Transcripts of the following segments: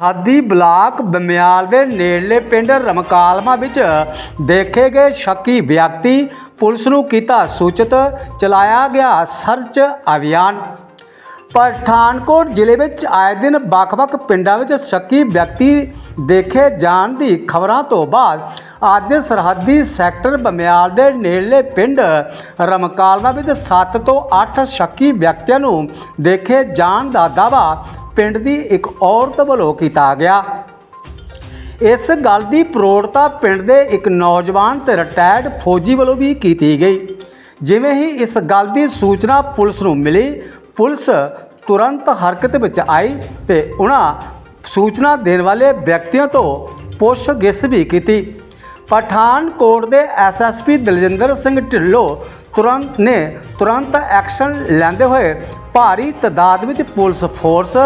ਹਾਦੀ block Bamial ਦੇ ਨੇੜਲੇ ਪਿੰਡ ਰਮਕਾਲਮਾ ਵਿੱਚ ਦੇਖੇ ਗਏ ਸ਼ੱਕੀ ਵਿਅਕਤੀ ਪੁਲਿਸ ਨੂੰ ਕੀਤਾ ਸੂਚਿਤ, ਚਲਾਇਆ ਗਿਆ ਸਰਚ ਅਭਿਆਨ। ਪਠਾਨਕੋਟ ਜ਼ਿਲ੍ਹੇ ਵਿੱਚ ਆਏ ਦਿਨ ਵੱਖ-ਵੱਖ ਪਿੰਡਾਂ ਵਿੱਚ ਸ਼ੱਕੀ ਵਿਅਕਤੀ ਦੇਖੇ ਜਾਣ ਦੀ ਖਬਰਾਂ ਤੋਂ ਬਾਅਦ ਅੱਜ ਸਰਹੱਦੀ ਸੈਕਟਰ ਬਮਿਆਲ ਦੇ ਨੇੜਲੇ ਪਿੰਡ ਰਮਕਾਲਮਾ ਵਿੱਚ 7 ਤੋਂ 8 ਸ਼ੱਕੀ ਵਿਅਕਤੀਆਂ ਨੂੰ ਦੇਖੇ ਜਾਣ ਦਾ ਦਾਅਵਾ ਪਿੰਡ ਦੀ ਇੱਕ ਔਰਤ ਵੱਲੋਂ ਕੀਤਾ ਗਿਆ। ਇਸ ਗੱਲ ਦੀ ਪ੍ਰੋੜਤਾ ਪਿੰਡ ਦੇ ਇੱਕ ਨੌਜਵਾਨ ਤੇ ਰਿਟਾਇਰਡ ਫੌਜੀ ਵੱਲੋਂ ਵੀ ਕੀਤੀ ਗਈ। ਜਿਵੇਂ ਹੀ ਇਸ ਗੱਲ ਦੀ ਸੂਚਨਾ ਪੁਲਿਸ ਨੂੰ ਮਿਲੀ, ਪੁਲਿਸ ਤੁਰੰਤ ਹਰਕਤ ਵਿੱਚ ਆਈ ਤੇ ਉਹਨਾਂ ਸੂਚਨਾ ਦੇਣ ਵਾਲੇ ਵਿਅਕਤੀਆਂ ਤੋਂ ਪੁੱਛਗਿੱਛ ਵੀ ਕੀਤੀ। ਪਠਾਨਕੋਟ ਦੇ ਐਸਐਸਪੀ ਦਲਜਿੰਦਰ ਸਿੰਘ ਢਿੱਲੋਂ ਤੁਰੰਤ ਨੇ ਤੁਰੰਤ ਐਕਸ਼ਨ ਲੈਂਦੇ ਹੋਏ ਭਾਰੀ ਤਦਾਦ ਵਿੱਚ ਪੁਲਿਸ ਫੋਰਸ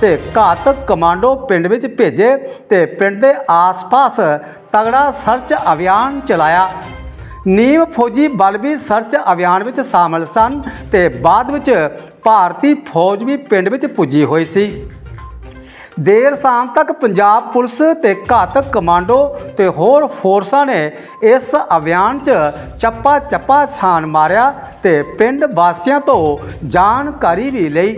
ਤੇ ਘਾਤਕ ਕਮਾਂਡੋ ਪਿੰਡ ਵਿੱਚ ਭੇਜੇ ਤੇ ਪਿੰਡ ਦੇ ਆਸ-ਪਾਸ ਤਗੜਾ ਸਰਚ ਅਭਿਆਨ ਚਲਾਇਆ। ਨੀਮ ਫੌਜੀ ਬਲ ਵੀ ਸਰਚ ਅਭਿਆਨ ਵਿੱਚ ਸ਼ਾਮਲ ਸਨ ਤੇ ਬਾਅਦ ਵਿੱਚ ਭਾਰਤੀ ਫੌਜ ਵੀ ਪਿੰਡ ਵਿੱਚ ਪੁੱਜੀ ਹੋਈ ਸੀ। ਦੇਰ ਸ਼ਾਮ ਤੱਕ ਪੰਜਾਬ ਪੁਲਿਸ ਤੇ ਘਾਤਕ ਕਮਾਂਡੋ ਤੇ ਹੋਰ ਫੋਰਸਾਂ ਨੇ ਇਸ ਅਭਿਆਨ 'ਚ ਚੱਪਾ ਚੱਪਾ ਛਾਣ ਮਾਰਿਆ ਤੇ ਪਿੰਡ ਵਾਸੀਆਂ ਤੋਂ ਜਾਣਕਾਰੀ ਵੀ ਲਈ।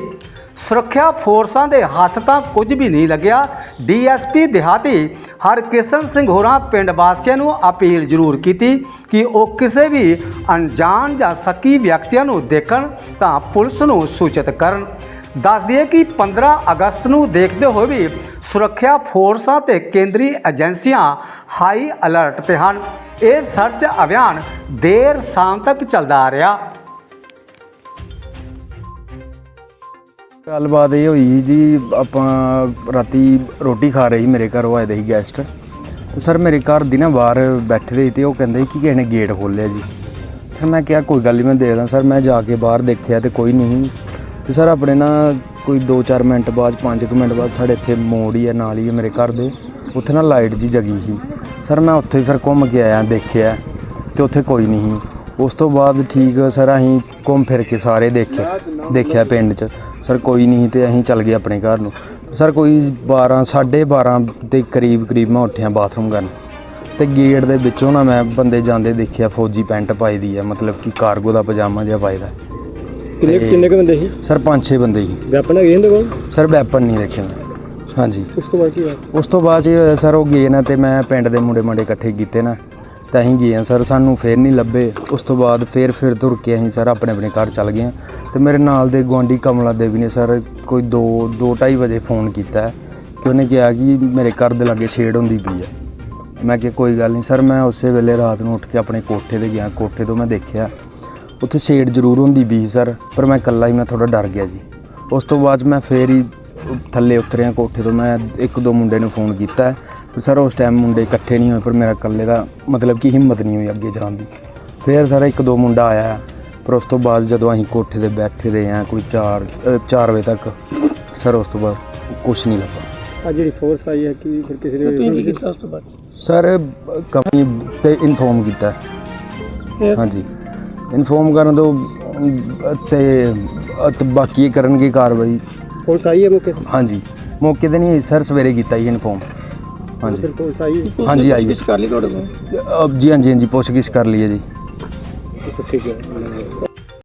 ਸੁਰੱਖਿਆ ਫੋਰਸਾਂ ਦੇ ਹੱਥ ਤਾਂ ਕੁਝ ਵੀ ਨਹੀਂ ਲੱਗਿਆ। ਡੀਐਸਪੀ ਦਿਹਾਤੀ ਹਰਕਿਸ਼ਨ ਸਿੰਘ ਹੋਰਾਂ ਪਿੰਡ ਵਾਸੀਆਂ ਨੂੰ ਅਪੀਲ ਜ਼ਰੂਰ ਕੀਤੀ ਕਿ ਉਹ ਕਿਸੇ ਵੀ ਅਣਜਾਣ ਜਾਂ ਸਕੀ ਵਿਅਕਤੀਆਂ ਨੂੰ ਦੇਖਣ ਤਾਂ ਪੁਲਿਸ ਨੂੰ ਸੂਚਿਤ ਕਰਨ। ਦੱਸ ਦਈਏ ਕਿ 15 ਅਗਸਤ ਨੂੰ ਦੇਖਦੇ ਹੋਏ ਵੀ ਸੁਰੱਖਿਆ ਫੋਰਸਾਂ ਤੇ ਕੇਂਦਰੀ ਏਜੰਸੀਆਂ ਹਾਈ ਅਲਰਟ ਤੇ ਹਨ। ਇਹ ਸਰਚ ਅਭਿਆਨ ਦੇਰ ਸ਼ਾਮ ਤੱਕ ਚੱਲਦਾ ਆ ਰਿਹਾ। ਗੱਲਬਾਤ ਇਹ ਹੋਈ ਜੀ, ਆਪਾਂ ਰਾਤੀ ਰੋਟੀ ਖਾ ਰਹੇ ਸੀ, ਮੇਰੇ ਘਰ ਉਹ ਆਏ ਦੇ ਸੀ ਗੈਸਟ ਸਰ ਮੇਰੇ ਘਰ ਦੀ ਨਾ ਬਾਹਰ ਬੈਠੇ ਰਹੇ ਤੇ ਉਹ ਕਹਿੰਦੇ ਸੀ ਕਿ ਕਿਸੇ ਨੇ ਗੇਟ ਖੋਲ੍ਹਿਆ ਜੀ। ਸਰ ਮੈਂ ਕਿਹਾ ਕੋਈ ਗੱਲ ਨਹੀਂ ਮੈਂ ਦੇਖਦਾ, ਸਰ ਮੈਂ ਜਾ ਕੇ ਬਾਹਰ ਦੇਖਿਆ ਤੇ ਕੋਈ ਨਹੀਂ। ਤੇ ਸਰ ਆਪਣੇ ਨਾ ਕੋਈ 2-4 ਮਿੰਟ ਬਾਅਦ 5 ਮਿੰਟ ਬਾਅਦ ਸਾਡੇ ਇੱਥੇ ਮੋੜ ਹੀ ਹੈ ਨਾਲ ਹੀ ਹੈ ਮੇਰੇ ਘਰ ਦੇ। ਉੱਥੇ ਨਾ ਲਾਈਟ ਜੀ ਜਗੀ ਸੀ। ਸਰ ਮੈਂ ਉੱਥੇ ਫਿਰ ਘੁੰਮ ਕੇ ਆਇਆ, ਦੇਖਿਆ ਤੇ ਉੱਥੇ ਕੋਈ ਨਹੀਂ ਸੀ। ਉਸ ਤੋਂ ਬਾਅਦ ਠੀਕ ਸਰ ਅਸੀਂ ਘੁੰਮ ਫਿਰ ਕੇ ਸਾਰੇ ਦੇਖੇ, ਦੇਖਿਆ ਪਿੰਡ 'ਚ। ਸਰ ਕੋਈ ਨਹੀਂ ਤੇ ਅਸੀਂ ਚੱਲ ਗਏ ਆਪਣੇ ਘਰ ਨੂੰ। ਸਰ ਕੋਈ 12 12:30 ਦੇ ਕਰੀਬ ਕਰੀਬ ਮੈਂ ਉੱਠਿਆ ਬਾਥਰੂਮ ਕਰਨ। ਤੇ ਗੇਟ ਦੇ ਵਿੱਚੋਂ ਨਾ ਮੈਂ ਬੰਦੇ ਜਾਂਦੇ ਦੇਖਿਆ, ਫੌਜੀ ਪੈਂਟ ਪਾਈ ਦੀ ਆ, ਮਤਲਬ ਕਿ ਕਾਰਗੋ ਦਾ ਪਜਾਮਾ ਜਿਹਾ ਪਾਇਦਾ ਕਿੰਨੇ ਕਿੰਨੇ ਕੁ ਬੰਦੇ ਸੀ? ਸਰ ਪੰਜ ਛੇ ਬੰਦੇ ਸੀ ਵੈਪਨ ਹੈਗੇ ਇਹਦੇ ਕੋਲ? ਸਰ ਵੈਪਨ ਨਹੀਂ ਦੇਖੇ ਮੈਂ। ਹਾਂਜੀ। ਉਸ ਤੋਂ ਬਾਅਦ ਕੀ ਹੋਇਆ? ਉਸ ਤੋਂ ਬਾਅਦ ਇਹ ਹੋਇਆ ਸਰ ਉਹ ਗਏ ਨਾ ਤੇ ਮੈਂ ਪਿੰਡ ਦੇ ਮੁੰਡੇ ਮੰਡੇ ਇਕੱਠੇ ਕੀਤੇ ਨਾ। ਤਾਂ ਅਸੀਂ ਗਏ ਹਾਂ ਸਰ ਸਾਨੂੰ ਫੇਰ ਨਹੀਂ ਲੱਭੇ। ਉਸ ਤੋਂ ਬਾਅਦ ਫੇਰ ਫਿਰ ਤੁਰ ਕੇ ਅਸੀਂ ਸਰ ਆਪਣੇ ਆਪਣੇ ਘਰ ਚੱਲ ਗਏ ਹਾਂ ਤੇ ਮੇਰੇ ਨਾਲ ਦੇ ਗੁਆਂਢੀ ਕਮਲਾ ਦੇਵੀ ਨੇ ਸਰ ਕੋਈ 2 2:30 ਵਜੇ ਫੋਨ ਕੀਤਾ ਕਿ ਉਹਨੇ ਕਿਹਾ ਕਿ ਮੇਰੇ ਘਰ ਦੇ ਲਾਗੇ ਛੇੜ ਹੁੰਦੀ ਪਈ ਹੈ। ਮੈਂ ਕਿਹਾ ਕੋਈ ਗੱਲ ਨਹੀਂ ਸਰ ਮੈਂ ਉਸੇ ਵੇਲੇ ਰਾਤ ਨੂੰ ਉੱਠ ਕੇ ਆਪਣੇ ਕੋਠੇ ਤੇ ਗਿਆ। ਕੋਠੇ ਤੋਂ ਮੈਂ ਦੇਖਿਆ ਉੱਥੇ ਛੇੜ ਜ਼ਰੂਰ ਹੁੰਦੀ ਵੀ ਸੀ ਸਰ ਪਰ ਮੈਂ ਇਕੱਲਾ ਹੀ ਮੈਂ ਥੋੜਾ ਡਰ ਗਿਆ ਜੀ। ਉਸ ਤੋਂ ਬਾਅਦ 'ਚ ਮੈਂ ਫੇਰ ਹੀ ਥੱਲੇ ਉਤਰਿਆ ਕੋਠੇ ਤੋਂ ਮੈਂ ਇੱਕ ਦੋ ਮੁੰਡੇ ਨੂੰ ਫੋਨ ਕੀਤਾ। ਪਰ ਸਰ ਉਸ ਟਾਈਮ ਮੁੰਡੇ ਇਕੱਠੇ ਨਹੀਂ ਹੋਏ ਪਰ ਮੇਰਾ ਇਕੱਲੇ ਦਾ ਮਤਲਬ ਕਿ ਹਿੰਮਤ ਨਹੀਂ ਹੋਈ ਅੱਗੇ ਜਾਣ ਦੀ। ਫੇਰ ਸਰ ਇੱਕ ਦੋ ਮੁੰਡਾ ਆਇਆ ਪਰ ਉਸ ਤੋਂ ਬਾਅਦ ਜਦੋਂ ਅਸੀਂ ਕੋਠੇ ਤੇ ਬੈਠੇ ਰਹੇ ਹਾਂ ਕੋਈ 4 4 ਵਜੇ ਤੱਕ ਸਰ ਉਸ ਤੋਂ ਬਾਅਦ ਕੁਝ ਨਹੀਂ ਲੱਗਾ। ਆ ਜਿਹੜੀ ਫੋਰਸ ਆਈ ਹੈ ਕਿ ਫਿਰ ਕਿਸੇ ਨੇ ਕੀਤਾ ਉਸ ਤੋਂ ਬਾਅਦ? ਸਰ ਕੰਪਨੀ ਤੇ ਇਨਫੋਰਮ ਕੀਤਾ। ਹਾਂਜੀ। ਇਨਫੋਰਮ ਕਰਨ ਤੋਂ ਤੇ ਅਤੇ ਬਾਕੀ ਕਰਨਗੇ ਕਾਰਵਾਈ। ਫੋਰਸ ਆਈ ਹੈ ਮੌਕੇ ਤੇ? ਹਾਂਜੀ। ਮੌਕੇ ਤੇ ਨਹੀਂ ਸਰ ਸਵੇਰੇ ਕੀਤਾ ਜੀ ਇਨਫੋਰਮ। ਹਾਂਜੀ। ਫੋਰਸ ਆਈ ਹੈ? ਹਾਂਜੀ ਆਈ ਹੈ। ਕਰ ਲਈ ਤੁਹਾਡੇ ਕੋਲ? ਅਹ, ਜੀ ਹਾਂਜੀ ਹਾਂਜੀ ਪੁੱਛਗਿੱਛ ਕਰ ਲਈ ਹੈ ਜੀ। ਠੀਕ ਹੈ।